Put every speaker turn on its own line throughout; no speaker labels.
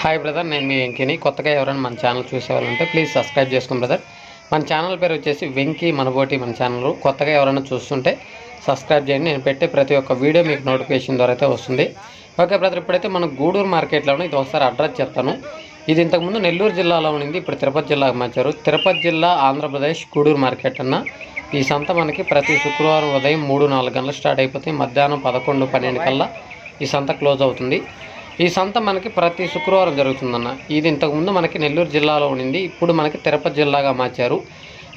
Hi brother నేను మీ వెంకీని. కొత్తగా ఎవరైనా మన ఛానల్ చూసేవాళ్ళంటే ప్లీజ్ సబ్స్క్రైబ్ చేసుకోండి బ్రదర్ మన ఛానల్ పేరు వచ్చేసి వెంకీ మనబోటి మన ఛానల్ కొత్తగా ఎవరైనా చూస్తుంటే సబ్స్క్రైబ్ చేయండి. నేను పెట్టే ప్రతి ఒక్క వీడియో మీకు నోటిఫికేషన్ ద్వారా అయితే వస్తుంది. ఓకే బ్రదర్ ఇప్పుడైతే మనం గూడూరు మార్కెట్లో ఇది ఒకసారి అడ్రస్ చెప్తాను. ఇది ఇంతకుముందు నెల్లూరు జిల్లాలో ఉండింది. ఇప్పుడు తిరుపతి జిల్లాకు మార్చారు. తిరుపతి జిల్లా ఆంధ్రప్రదేశ్ గూడూరు మార్కెట్ అన్న. ఈ సంత మనకి ప్రతి శుక్రవారం ఉదయం మూడు నాలుగు గంటలు స్టార్ట్ అయిపోతాయి మధ్యాహ్నం పదకొండు పన్నెండు కల్లా ఈ సంత క్లోజ్ అవుతుంది. ఈ సంత మనకి ప్రతి శుక్రవారం జరుగుతుందన్న. ఇది ఇంతకుముందు మనకి నెల్లూరు జిల్లాలో ఉండింది. ఇప్పుడు మనకి తిరుపతి జిల్లాగా మార్చారు.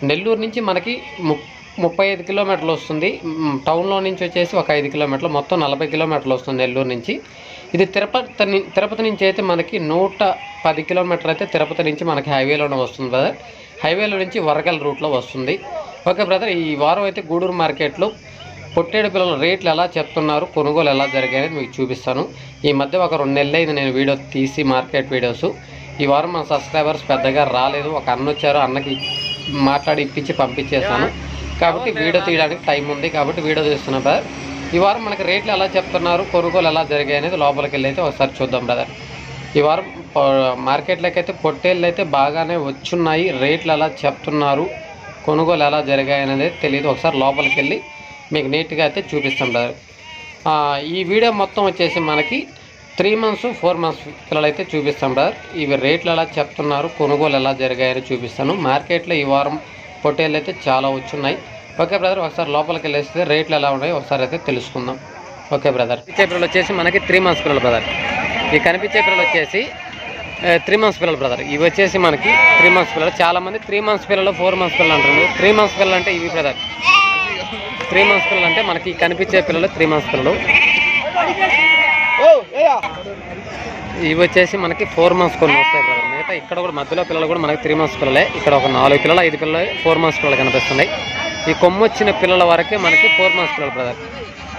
నెల్లూరు నుంచి మనకి ము ముప్పై ఐదు కిలోమీటర్లు వస్తుంది. టౌన్లో నుంచి వచ్చేసి ఒక ఐదు కిలోమీటర్లు మొత్తం నలభై కిలోమీటర్లు వస్తుంది నెల్లూరు నుంచి. ఇది తిరుపతి తిరుపతి నుంచి అయితే మనకి నూట పది కిలోమీటర్లు అయితే తిరుపతి నుంచి మనకి హైవేలోనే వస్తుంది బ్రదర్. హైవేలో నుంచి వరగల్ రూట్లో వస్తుంది. ఓకే బ్రదర్ ఈ వారం అయితే గూడూరు మార్కెట్లో పుట్టేడు పిల్లల రేట్లు ఎలా చెప్తున్నారు కొనుగోలు ఎలా జరిగాయి అనేది మీకు చూపిస్తాను. ఈ మధ్య ఒక రెండు నెలలు అయింది నేను వీడియో తీసి మార్కెట్ వీడియోస్. ఈ వారం మన సబ్స్క్రైబర్స్ పెద్దగా రాలేదు. ఒక అన్న వచ్చారు అన్నకి మాట్లాడి ఇప్పించి పంపించేసాను కాబట్టి వీడియో తీయడానికి టైం ఉంది. కాబట్టి వీడియో తీస్తున్నా బ్రదర్. ఈ వారం మనకి రేట్లు ఎలా చెప్తున్నారు కొనుగోలు ఎలా జరిగాయి అనేది లోపలికి వెళ్ళి అయితే ఒకసారి చూద్దాం బ్రదర్. ఈ వారం మార్కెట్లోకి అయితే పొట్టేళ్ళు అయితే బాగానే వచ్చున్నాయి. రేట్లు ఎలా చెప్తున్నారు కొనుగోలు ఎలా జరిగాయి అనేది తెలియదు ఒకసారి లోపలికి వెళ్ళి మీకు నీట్గా అయితే చూపిస్తాం బ్రదర్ ఈ వీడియో మొత్తం వచ్చేసి మనకి త్రీ మంత్స్ ఫోర్ మంత్స్ పిల్లలు అయితే చూపిస్తాం బ్రదర్ ఇవి రేట్లు ఎలా చెప్తున్నారు కొనుగోలు ఎలా జరిగాయని చూపిస్తాను. మార్కెట్లో ఈ వారం పొట్టేళ్ళు అయితే చాలా వచ్చున్నాయి. ఓకే బ్రదర్ ఒకసారి లోపలికి వెళ్ళేస్తే రేట్లు ఎలా ఉన్నాయో ఒకసారి అయితే తెలుసుకుందాం. ఓకే బ్రదర్ ఇచ్చే పిల్లలు వచ్చేసి మనకి త్రీ మంత్స్ పిల్లలు బ్రదర్ ఈ కనిపించే పిల్లలు వచ్చేసి త్రీ మంత్స్ పిల్లలు బ్రదర్ ఇవి వచ్చేసి మనకి త్రీ మంత్స్ పిల్లలు. చాలా మంది త్రీ మంత్స్ పిల్లలు ఫోర్ మంత్స్ పిల్లలు అంటారు త్రీ మంత్స్ పిల్లలు అంటే ఇవి బ్రదర్ త్రీ మంత్స్ పిల్లలు అంటే మనకి కనిపించే పిల్లలు త్రీ మంత్స్ పిల్లలు. ఇవి వచ్చేసి మనకి ఫోర్ మంత్స్ కొన్ని వస్తాయి బ్రదర్ మిగతా ఇక్కడ కూడా మధ్యలో పిల్లలు కూడా మనకి త్రీ మంత్స్ పిల్లలే. ఇక్కడ ఒక నాలుగు పిల్లలు ఐదు పిల్లలు ఫోర్ మంత్స్ పిల్లలు కనిపిస్తున్నాయి. ఈ కొమ్ము వచ్చిన పిల్లల వరకే మనకి ఫోర్ మంత్స్ పిల్లలు బ్రదర్.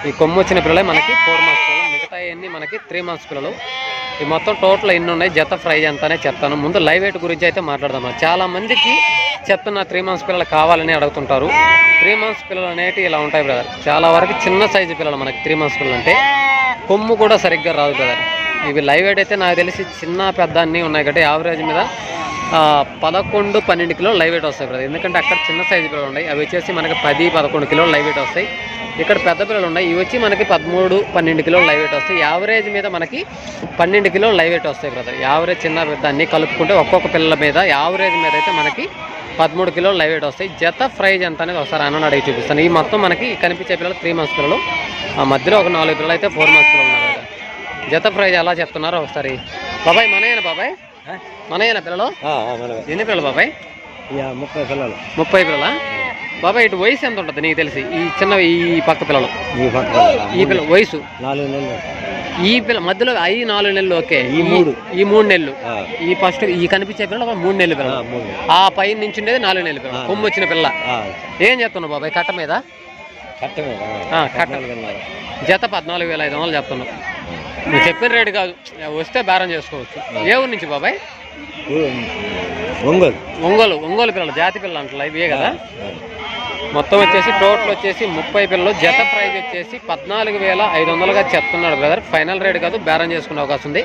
ఈ కొమ్ము వచ్చిన పిల్లలే మనకి ఫోర్ మంత్స్ పిల్లలు. మిగతా అన్ని మనకి త్రీ మంత్స్ పిల్లలు. ఈ మొత్తం టోటల్ ఎన్ని ఉన్నాయి? జత ప్రైజ్ అంతానే చెప్తాను. ముందు లైవ్ వెయిట్ గురించి అయితే మాట్లాడదాం చాలా మందికి చెప్తున్న త్రీ మంత్స్ పిల్లలు కావాలని అడుగుతుంటారు. త్రీ మంత్స్ పిల్లలు అనేవి ఇలా ఉంటాయి బ్రదర్ చాలా వరకు చిన్న సైజు పిల్లలు మనకి త్రీ మంత్స్ పిల్లలు అంటే కొమ్ము కూడా సరిగ్గా రాదు బ్రదర్ ఇవి లైవ్ వెయిట్ అయితే నాకు తెలిసి చిన్న పెద్ద అన్నీ ఉన్నాయి కాబట్టి యావరేజ్ మీద పదకొండు పన్నెండు కిలో లైవ్ వెయిట్ వస్తాయి బ్రదర్ ఎందుకంటే అక్కడ చిన్న సైజు పిల్లలు ఉన్నాయి. అవి వచ్చేసి మనకి పది పదకొండు కిలో లైవ్ వెయిట్ వస్తాయి. ఇక్కడ పెద్ద పిల్లలు ఉన్నాయి. ఇవి వచ్చి మనకి పదమూడు పన్నెండు కిలోలు లైవ్ వెయిట్ వస్తాయి. యావరేజ్ మీద మనకి పన్నెండు కిలోలు లైవ్ వెయిట్ వస్తాయి బ్రదర్ యావరేజ్ చిన్న పెద్ద అన్నీ కలుపుకుంటే ఒక్కొక్క పిల్లల మీద యావరేజ్ మీద అయితే మనకి పదమూడు కిలోలు లైవ్ వెయిట్ వస్తాయి. జత ప్రైజ్ ఎంత అనేది ఒకసారి అన్న అడిగి చూపిస్తాను. ఈ మొత్తం మనకి కనిపించే పిల్లలు త్రీ మంత్స్ పిల్లలు. ఆ మధ్యలో ఒక నాలుగు పిల్లలు అయితే ఫోర్ మంత్స్ పిల్లలు ఉన్నారు. జత ప్రైజ్ ఎలా చెప్తున్నారో ఒకసారి? బాబాయ్ మనయేనా బాబాయ్? మనయేనా పిల్లలు? ఎన్ని పిల్లలు బాబాయ్?
ముప్పై పిల్లలు.
ముప్పై పిల్లలా? బాబాయ్ ఇటు వయసు ఎంత ఉంటుంది నీకు తెలిసి? ఈ చిన్న ఈ పక్క పిల్లలు.
ఈ పక్క
ఈ పిల్ల వయసు?
నాలుగు నెలలు.
ఈ పిల్ల మధ్యలో ఐ నాలుగు నెలలు ఓకే.
ఈ మూడు.
ఈ మూడు నెలలు. ఈ ఫస్ట్ ఈ కనిపించే పిల్లలు మూడు నెలలు
మూడు
ఆ పైన నుంచి ఉండేది నాలుగు నెలలు పిల్ల. కొమ్ము వచ్చిన పిల్ల. ఏం చెప్తున్నావు బాబాయ్? కట్ట మీద? కట్ట
పద్నాలుగున్నర.
జత పద్నాలుగు వేల ఐదు వందలు చెప్తున్నావు. నువ్వు చెప్పిన రేటు కాదు. వస్తే బేరం చేసుకోవచ్చు. ఏ ఊరు నుంచి బాబాయ్?
ఒంగోలు.
ఒంగోలు. ఒంగోలు పిల్లలు. జాతి పిల్లలు అంటారు ఇవే కదా? మొత్తం వచ్చేసి టోటల్ వచ్చేసి ముప్పై పిల్లలు. జత ప్రైజ్ వచ్చేసి పద్నాలుగు వేల ఐదు వందలుగా చెప్తున్నాడు బ్రదర్. ఫైనల్ రేట్ కాదు బేరం చేసుకునే అవకాశం ఉంది.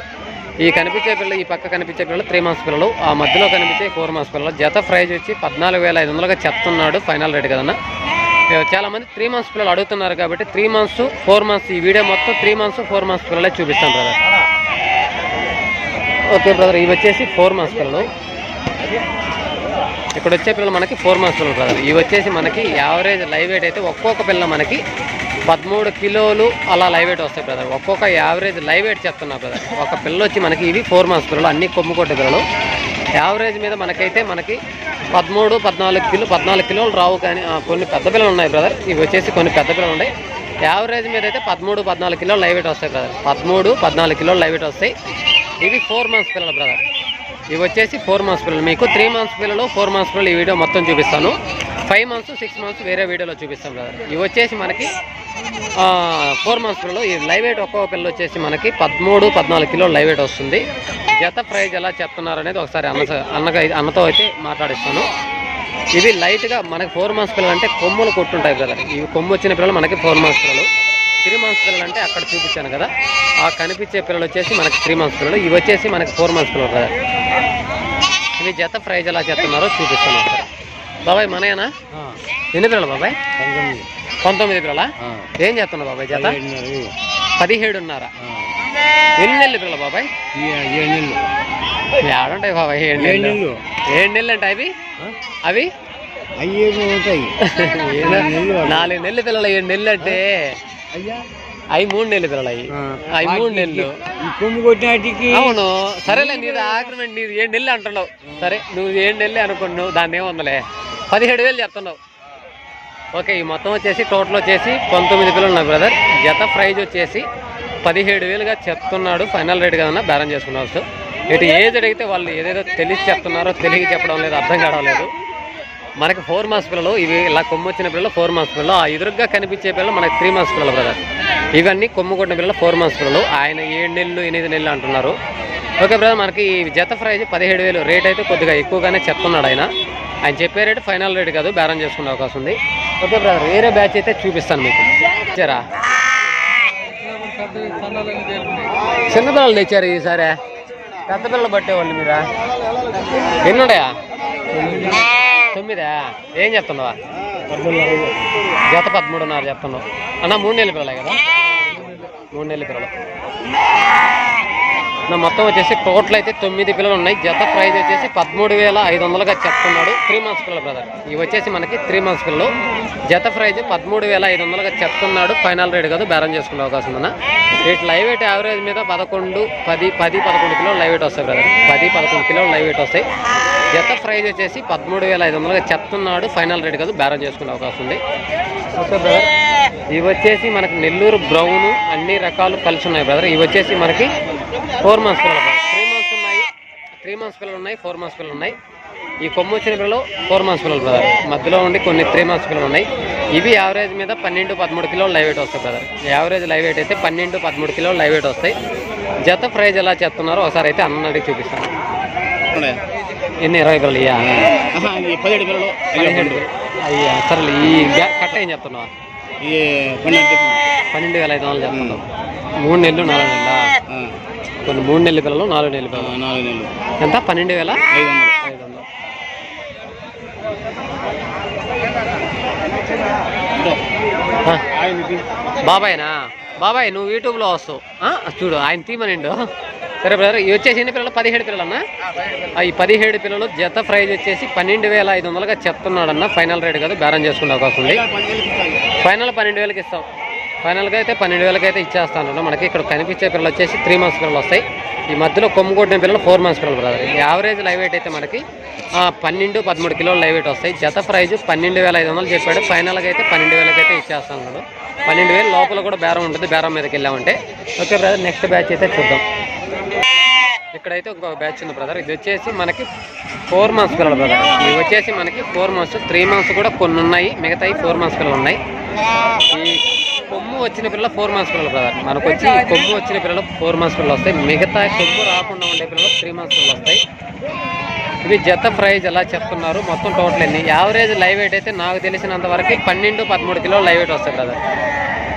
ఈ కనిపించే పిల్లలు ఈ పక్క కనిపించే పిల్లలు త్రీ మంత్స్ పిల్లలు ఆ మధ్యలో కనిపించే ఫోర్ మంత్స్ పిల్లలు జత ప్రైజ్ వచ్చి పద్నాలుగు వేల ఐదు వందలుగా చెప్తున్నాడు ఫైనల్ రేట్ కదన్నా. చాలామంది చాలా మంది త్రీ మంత్స్ పిల్లలు అడుగుతున్నారు కాబట్టి త్రీ మంత్స్ ఫోర్ మంత్స్ ఈ వీడియో మొత్తం త్రీ మంత్స్ ఫోర్ మంత్స్ పిల్లలే చూపిస్తాను బ్రదర్. ఓకే బ్రదర్ ఇవి వచ్చేసి ఫోర్ మంత్స్ పిల్లలు. ఇక్కడ వచ్చే పిల్లలు మనకి ఫోర్ మంత్స్ పిల్లలు బ్రదర్ ఇవి వచ్చేసి మనకి యావరేజ్ లైవ్ వెయిట్ అయితే ఒక్కొక్క పిల్ల మనకి పదమూడు కిలోలు అలా లైవ్ వెయిట్ వస్తాయి బ్రదర్ ఒక్కొక్క యావరేజ్ లైవ్ వెయిట్ చెప్తున్నా బ్రదర్ ఒక పిల్ల వచ్చి మనకి ఇవి ఫోర్ మంత్స్ పిల్లలు అన్ని కొమ్ము కొట్టే పిల్లలు. యావరేజ్ మీద మనకైతే మనకి పదమూడు పద్నాలుగు కిలో పద్నాలుగు కిలోలు రావు కానీ కొన్ని పెద్ద పిల్లలు ఉన్నాయి బ్రదర్ ఇవి వచ్చేసి కొన్ని పెద్ద పిల్లలు ఉన్నాయి. యావరేజ్ మీద అయితే పదమూడు పద్నాలుగు కిలోలు లైవ్ వెయిట్ వస్తాయి బ్రదర్ పదమూడు పద్నాలుగు కిలోలు లైవ్ వెయిట్ వస్తాయి. ఇవి ఫోర్ మంత్స్ పిల్లలు బ్రదర్ ఇవి వచ్చేసి ఫోర్ మంత్స్ పిల్లలు. మీకు త్రీ మంత్స్ పిల్లలు ఫోర్ మంత్స్ పిల్లలు ఈ వీడియో మొత్తం చూపిస్తాను. ఫైవ్ మంత్స్ సిక్స్ మంత్స్ వేరే వీడియోలో చూపిస్తాం కదా. ఇవి వచ్చేసి మనకి ఫోర్ మంత్స్ పిల్లలు. ఈ లైవ్ వెయిట్ ఒక్కొక్క పిల్లలు వచ్చేసి మనకి పదమూడు పద్నాలుగు కిలోలు లైవ్ వెయిట్ వస్తుంది. జత ప్రైజ్ ఎలా చెప్తున్నారు అనేది ఒకసారి అన్న అన్నగా అన్నతో అయితే మాట్లాడిస్తాను. ఇవి లైట్గా మనకి ఫోర్ మంత్స్ పిల్లలు అంటే కొమ్ములు కొట్టుంటాయి కదా. ఇవి కొమ్ము వచ్చిన పిల్లలు మనకి ఫోర్ మంత్స్ పిల్లలు. త్రీ మంత్స్ పిల్లలు అంటే అక్కడ చూపించాను కదా. ఆ కనిపించే పిల్లలు వచ్చేసి మనకి త్రీ మంత్స్ పిల్లలు. ఇవి వచ్చేసి మనకి ఫోర్ మంత్స్ పిల్లలు కదా. ఇవి జత ప్రైజ్ ఎలా చెప్తున్నారో చూపిస్తాను బాబాయ్ మనయేనా? ఎన్ని పిల్లలు బాబాయ్?
పంతొమ్మిది.
పిల్లలా. ఏం చేస్తున్నావు బాబాయ్ జత. పదిహేడున్నర. ఎన్ని నెలలు పిల్లలు బాబాయ్?
ఈ ఏడు నెలలు.
ఏడుంటాయి బాబాయ్ ఏడు
ఏడు
నెలలు.
నెలలు.
ఏడు నెలలు అంటే అవి? అవి?
ఉంటాయి.
నాలుగు నెలలు పిల్లలు ఏడు నెలలు అంటే అవి మూడు నెలలు పిల్లలు అవి మూడు నెలలు.
కొమ్ము కొట్టినాటికి
అవును. సరేలే నీది ఆగ్రిమెంట్ నీది ఏడు నెలలు అంటున్నావు. సరే నువ్వు ఏడు నెలలు అనుకున్నావు దాన్ని ఏముందలే పదిహేడు వేలు చెప్తున్నావు. ఓకే ఈ మొత్తం వచ్చేసి టోటల్ వచ్చేసి పంతొమ్మిది పిల్లలు ఉన్నాయి బ్రదర్ జత ప్రైజ్ వచ్చేసి పదిహేడు వేలుగా చెప్తున్నాడు. ఫైనల్ రేట్ కదన్నా బేరం చేసుకున్నావు. ఇటు ఏజ్ అడిగితే వాళ్ళు ఏదేదో తెలిసి చెప్తున్నారో తెలియ చెప్పడం లేదు అర్థం కావడం లేదు. మనకి ఫోర్ మంత్స్ పిల్లలు ఇవి ఇలా కొమ్ము వచ్చిన పిల్లలు ఫోర్ మంత్స్ పిల్లలు ఆ ఎదురుగా కనిపించే పిల్లలు మనకి త్రీ మంత్స్ పిల్లలు బ్రదర్ ఇవన్నీ కొమ్ము కొట్టిన పిల్లలు ఫోర్ మంత్స్ పిల్లలు. ఆయన ఏడు నెలలు ఎనిమిది నెలలు అంటున్నారు. ఓకే బ్రదర్ మనకి ఈ జత ప్రైజ్ పదిహేడు వేలు రేట్ అయితే కొద్దిగా ఎక్కువగానే చెప్తున్నాడు ఆయన. ఆయన చెప్పే రేటు ఫైనల్ రేట్ కాదు బేరం చేసుకునే అవకాశం ఉంది. ఓకే బ్రదర్ వేరే బ్యాచ్ అయితే చూపిస్తాను మీకు. ఇచ్చారా? చిన్న పిల్లలు తెచ్చారు ఈసారి. పెద్ద పిల్లలు పట్టేవాళ్ళు మీరా? ఎన్నుడయా తొమ్మిదా? ఏం చెప్తున్నావా? జత పదమూడున్నర చెప్తున్నావు. అన్న మూడు నెలల పిల్లలే కదా? మూడు నెలల పిల్లలు. నా మొత్తం వచ్చేసి టోటల్ అయితే తొమ్మిది పిల్లలు ఉన్నాయి. జత ప్రైజ్ వచ్చేసి పదమూడు వేల ఐదు వందలుగా చెప్తున్నాడు త్రీ మంత్స్ పిల్లలు బ్రదర్ ఇవి వచ్చేసి మనకి త్రీ మంత్స్ పిల్లలు. జత ప్రైజ్ పదమూడు వేల ఐదు వందలుగా చెప్తున్నాడు. ఫైనల్ రేట్ కాదు బేరం చేసుకునే అవకాశం ఉందన్న. ఇటు లైవ్ వెయిట్ యావరేజ్ మీద పదకొండు పది పది పదకొండు కిలోలు లైవ్ వెయిట్ వస్తాయి బ్రదర్ పది పదకొండు కిలోలు లైవ్ వెయిట్ వస్తాయి. జత ప్రైజ్ వచ్చేసి పదమూడు వేల ఐదు వందలుగా చెప్తున్నాడు. ఫైనల్ రేట్ కాదు బేరం చేసుకునే అవకాశం ఉంది. ఓకే బ్రదర్ ఇవి వచ్చేసి మనకి నెల్లూరు బ్రౌన్ అన్ని రకాలు కలిసి ఉన్నాయి బ్రదర్ ఇవి వచ్చేసి మనకి ఫోర్ మంత్స్ పిల్లలు త్రీ మంత్స్ ఉన్నాయి. త్రీ మంత్స్ పిల్లలు ఉన్నాయి ఫోర్ మంత్స్ పిల్లలు ఉన్నాయి. ఈ కొమ్ము వచ్చిన పిల్లలు ఫోర్ మంత్స్ పిల్లలు బ్రదర్ మధ్యలో ఉండి కొన్ని త్రీ మంత్స్ పిల్లలు ఉన్నాయి. ఇవి యావరేజ్ మీద పన్నెండు పదమూడు కిలోలు లైవ్ వెయిట్ వస్తాయి బ్రదర్ యావరేజ్ లైవ్ వెయిట్ అయితే పన్నెండు పదమూడు కిలోలు లైవ్ వెయిట్ వస్తాయి. జత ప్రైజ్ ఎలా చెప్తున్నారో ఒకసారి అయితే అన్న అడిగి చూపిస్తాను. ఎన్ని ఇరవై పిల్లలు ఇయ్యా?
పదిహేడు పిల్లలు
అయ్యా సరే ఈ కట్ట ఏం చెప్తున్నావా
ఈ పన్నెండు
వేల ఐదు వందలు చెప్తున్నావు మూడు నెలలు నాలుగు నెలల? కొన్ని మూడు నెలల పిల్లలు నాలుగు నెలల పిల్లలు.
నాలుగు నెలలు.
ఎంత? పన్నెండు వేల?
ఐదు వందలు.
ఐదు వందలు. బాబాయ్నా? బాబాయ్ నువ్వు యూట్యూబ్లో వస్తావు. చూడు ఆయన తీమనిండు. సరే బ్రదర్ ఇవి వచ్చేసి ఎన్ని పిల్లలు? పదిహేడు పిల్లలన్నా? ఈ పదిహేడు పిల్లలు జత ప్రైజ్ వచ్చేసి పన్నెండు వేల ఐదు వందలుగా చెప్తున్నాడన్న. ఫైనల్ రేట్ కాదు బేరం చేసుకునే అవకాశం ఉంది. ఫైనల్ పన్నెండు వేలకి ఇస్తాం. ఫైనల్గా అయితే పన్నెండు వేలకి అయితే ఇచ్చేస్తాను మనకి ఇక్కడ కనిపించే పిల్లలు వచ్చేసి త్రీ మంత్స్ పిల్లలు వస్తాయి. ఈ మధ్యలో కొమ్ము కొట్టిన పిల్లలు ఫోర్ మంత్స్ పిల్లలు బ్రదర్. యావరేజ్ లైవ్ వెయిట్ అయితే మనకి పన్నెండు పదమూడు కిలోలు లైవ్ వెయిట్ వస్తాయి. జత ప్రైజ్ పన్నెండు వేల ఐదు వందలు చెప్పాడు. ఫైనల్గా అయితే పన్నెండు వేలకి అయితే ఇచ్చేస్తాను పన్నెండు వేలు లోపల కూడా బేరం ఉంటుంది బేరం మీదకి వెళ్ళామంటే. ఓకే బ్రదర్ నెక్స్ట్ బ్యాచ్ అయితే చూద్దాం. ఇక్కడైతే ఒక బ్యాచ్ ఉంది బ్రదర్ ఇది వచ్చేసి మనకి ఫోర్ మంత్స్ పిల్లలు బ్రదర్ ఇవి వచ్చేసి మనకి ఫోర్ మంత్స్ త్రీ మంత్స్ కూడా కొన్ని ఉన్నాయి. మిగతాయి ఫోర్ మంత్స్ పిల్లలు ఉన్నాయి. ఈ కొమ్ము వచ్చిన పిల్లలు ఫోర్ మంత్స్ పిల్లలు బ్రదర్ మనకు వచ్చి కొమ్ము వచ్చిన పిల్లలు ఫోర్ మంత్స్ పిల్లలు వస్తాయి. మిగతా కొమ్ము రాకుండా ఉండే పిల్లలు త్రీ మంత్స్ పిల్లలు వస్తాయి. ఇవి జత ప్రైజ్ ఎలా చెప్తున్నారు? మొత్తం టోటల్ ఎన్ని? యావరేజ్ లైవ్ వెయిట్ అయితే నాకు తెలిసినంత వరకు పన్నెండు పదమూడు కిలో లైవ్ వెయిట్ వస్తాయి బ్రదర్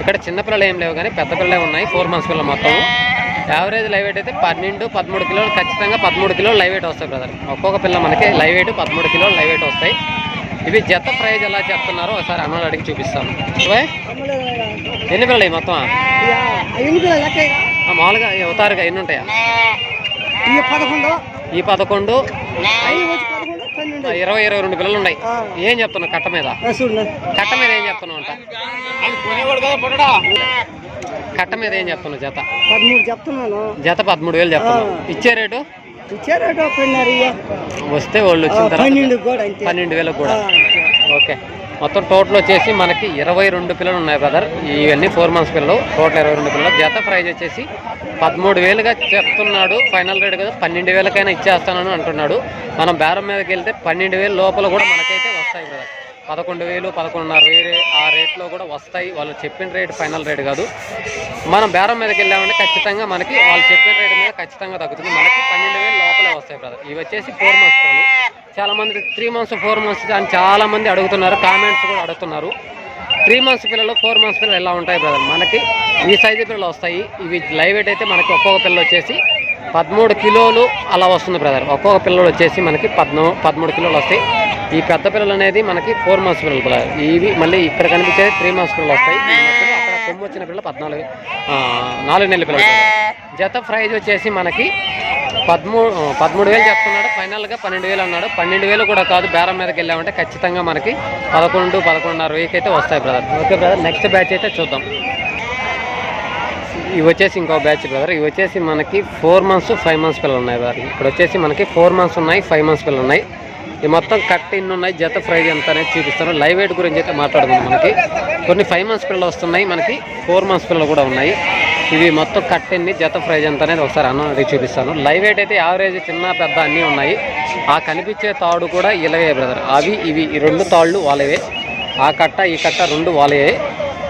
ఇక్కడ చిన్న పిల్లలు ఏం లేవు కానీ పెద్ద పిల్లలే ఉన్నాయి ఫోర్ మంత్స్ పిల్లలు మొత్తం యావరేజ్ లైవ్ వెయిట్ అయితే పన్నెండు పదమూడు కిలోలు ఖచ్చితంగా పదమూడు కిలోలు లైవ్ వెయిట్ వస్తాయి బ్రదర్ ఒక్కొక్క పిల్ల మనకి లైవ్ వెయిట్ పదమూడు కిలోలు లైవ్ వెయిట్ వస్తాయి. ఇవి జత ప్రైజ్ ఎలా చెప్తున్నారో ఒకసారి అన్నలు అడిగి చూపిస్తాను. ఎన్ని పిల్లలు మొత్తం ఆ, మామూలుగా అవుతారుగా ఎన్ని ఉంటాయా? ఈ పదకొండు ఇరవై ఇరవై రెండు పిల్లలు ఉన్నాయి. ఏం చెప్తున్నావు కట్ట మీద? కట్ట మీద ఏం చెప్తున్నావు అంట?
కొనేవాడు కదా పడడా
కట్ట మీద ఏం చెప్తున్నావు జత?
పదమూడు చెప్తున్నాను.
జత పదమూడు వేలు చెప్తున్నావు. ఇచ్చే రేటు?
ఇచ్చారట పన్నెండు
వస్తే వాళ్ళు వచ్చిన తర్వాత
పన్నెండు
వేలకు కూడా. ఓకే. మొత్తం టోటల్ వచ్చేసి మనకి ఇరవై రెండు పిల్లలు ఉన్నాయి బ్రదర్ ఇవన్నీ ఫోర్ మంత్స్ పిల్లలు. టోటల్ ఇరవై రెండు పిల్లలు. జత ప్రైజ్ వచ్చేసి పదమూడు వేలుగా చెప్తున్నాడు. ఫైనల్ రేట్ కదా. పన్నెండు వేలకైనా ఇచ్చేస్తానని అంటున్నాడు. మనం బేరం మీదకి వెళ్తే పన్నెండు వేలు లోపల కూడా మనకైతే వస్తాయి బ్రదర్ పదకొండు వేలు పదకొండున్నర వేలు ఆ రేట్లో కూడా వస్తాయి. వాళ్ళు చెప్పిన రేట్ ఫైనల్ రేట్ కాదు. మనం బేరం మీదకి వెళ్ళామంటే ఖచ్చితంగా మనకి వాళ్ళు చెప్పిన రేట్ మీద ఖచ్చితంగా తగ్గుతుంది. మనకి పన్నెండు వేలు లోపలే వస్తాయి బ్రదర్ ఇవి వచ్చేసి ఫోర్ మంత్స్ చాలా మంది త్రీ మంత్స్ ఫోర్ మంత్స్ అని చాలా మంది అడుగుతున్నారు. కామెంట్స్ కూడా అడుగుతున్నారు. త్రీ మంత్స్ పిల్లలు ఫోర్ మంత్స్ పిల్లలు ఎలా ఉంటాయి బ్రదర్ మనకి ఈ సైజు పిల్లలు వస్తాయి. ఇవి లైవ్ వెయిట్ అయితే మనకి ఒక్కొక్క పిల్లలు వచ్చేసి పదమూడు కిలోలు అలా వస్తుంది బ్రదర్ ఒక్కొక్క పిల్లలు వచ్చేసి మనకి పద్మూ పదమూడు కిలోలు వస్తాయి. ఈ పెద్ద పిల్లలు అనేది మనకి ఫోర్ మంత్స్ పిల్లలు బ్రదర్ ఇవి మళ్ళీ ఇక్కడ కనిపించేది త్రీ మంత్స్ పిల్లలు వస్తాయి. అక్కడ కొమ్ము వచ్చిన పిల్లలు పద్నాలుగు నాలుగు నెలల పిల్లలు. జత ప్రైజ్ వచ్చేసి మనకి పదమూడు పదమూడు వేలు చెప్తున్నాడు. ఫైనల్గా పన్నెండు వేలు అన్నాడు. పన్నెండు వేలు కూడా కాదు బేరం మీదకి వెళ్ళామంటే ఖచ్చితంగా మనకి పదకొండు పదకొండున్నర వెయ్యికి అయితే వస్తాయి brother okay brother next batch అయితే చూద్దాం. ఇవి వచ్చేసి ఇంకో బ్యాచ్ బ్రదర్ ఇవి వచ్చేసి మనకి ఫోర్ మంత్స్ ఫైవ్ మంత్స్ పిల్లలు ఉన్నాయి బ్రదర్ ఇక్కడ వచ్చేసి మనకి ఫోర్ మంత్స్ ఉన్నాయి ఫైవ్ మంత్స్ పిల్లలు ఉన్నాయి. ఈ మొత్తం కట్ ఇన్ని ఉన్నాయి? జత ప్రైజ్ ఎంత అనేది చూపిస్తాను లైవ్ వెయిట్ గురించి అయితే మాట్లాడుకుందాం మనకి. కొన్ని ఫైవ్ మంత్స్ పిల్లలు వస్తున్నాయి. మనకి ఫోర్ మంత్స్ పిల్లలు కూడా ఉన్నాయి. ఇవి మొత్తం కట్ ఎన్ని జత ప్రైజ్ ఎంత అనేది ఒకసారి అన్న చూపిస్తాను. లైవ్ వెయిట్ అయితే యావరేజ్ చిన్న పెద్ద అన్నీ ఉన్నాయి. ఆ కనిపించే తాడు కూడా ఇలాగే బ్రదర్ అవి ఇవి ఈ రెండు తాళ్ళు వాళ్ళవే. ఆ కట్ట ఈ కట్ట రెండు వాళ్ళవే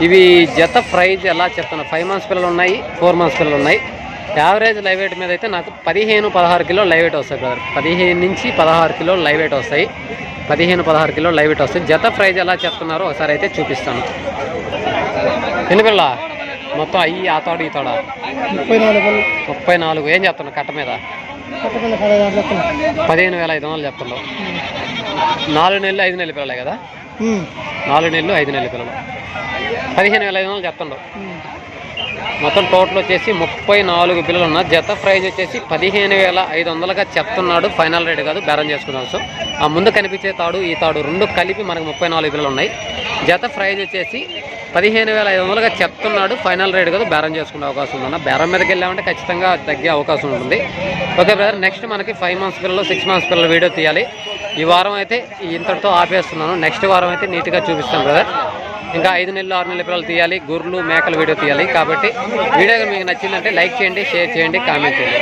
ఇవి జత ప్రైజ్ ఎలా చెప్తాను ఫైవ్ మంత్స్ పిల్లలు ఉన్నాయి ఫోర్ మంత్స్ పిల్లలు ఉన్నాయి. యావరేజ్ లైవ్ వెయిట్ మీద అయితే నాకు పదిహేను పదహారు కిలో లైవ్ వెయిట్ వస్తాయి బ్రదర్ పదిహేను నుంచి పదహారు కిలో లైవ్ వెయిట్ వస్తాయి. పదిహేను పదహారు కిలో లైవ్ వెయిట్ వస్తాయి. జత ప్రైజ్ ఎలా చెప్తున్నారో ఒకసారి అయితే చూపిస్తాను. ఎన్ని పిల్ల మొత్తం అయ్యి ఆ తాడు ఈ తాడా?
ముప్పై నాలుగు
ముప్పై నాలుగు. ఏం చెప్తున్నా కట్ట మీద? పదిహేను వేల ఐదు వందలు చెప్తున్నావు. నాలుగు నెలలు ఐదు నెలల పిల్లలే కదా? నాలుగు నెలలు ఐదు నెలల పిల్లలు. పదిహేను వేల ఐదు వందలు చెప్తుండవు మొత్తం టోటల్ వచ్చేసి ముప్పై నాలుగు బిల్లులు ఉన్న జత ప్రైజ్ వచ్చేసి పదిహేను వేల ఐదు వందలుగా చెప్తున్నాడు. ఫైనల్ రేట్ కాదు బేరం చేసుకున్నాం సో ఆ ముందు కనిపించే తాడు ఈ తాడు రెండు కలిపి మనకు ముప్పై నాలుగు బిల్లులు ఉన్నాయి. జత ప్రైజ్ వచ్చేసి పదిహేను వేల ఐదు వందలుగా చెప్తున్నాడు. ఫైనల్ రేట్ కాదు బేరం చేసుకునే అవకాశం ఉందన్న. బేరం మీదకి వెళ్ళామంటే ఖచ్చితంగా తగ్గే అవకాశం ఉంటుంది. ఓకే బ్రదర్ నెక్స్ట్ మనకి ఫైవ్ మంత్స్ పిల్లలు సిక్స్ మంత్స్ పిల్లలు వీడియో తీయాలి. ఈ వారం అయితే ఇంతటితో ఆపేస్తున్నాను. నెక్స్ట్ వారం అయితే నీట్గా చూపిస్తాను బ్రదర్. ఇంకా ఐదు నెలలు ఆరు నెలల పిల్లలు తీయాలి గుర్రెలు మేకలు వీడియో తీయాలి. కాబట్టి వీడియో మీకు నచ్చిందంటే లైక్ చేయండి షేర్ చేయండి కామెంట్ చేయండి.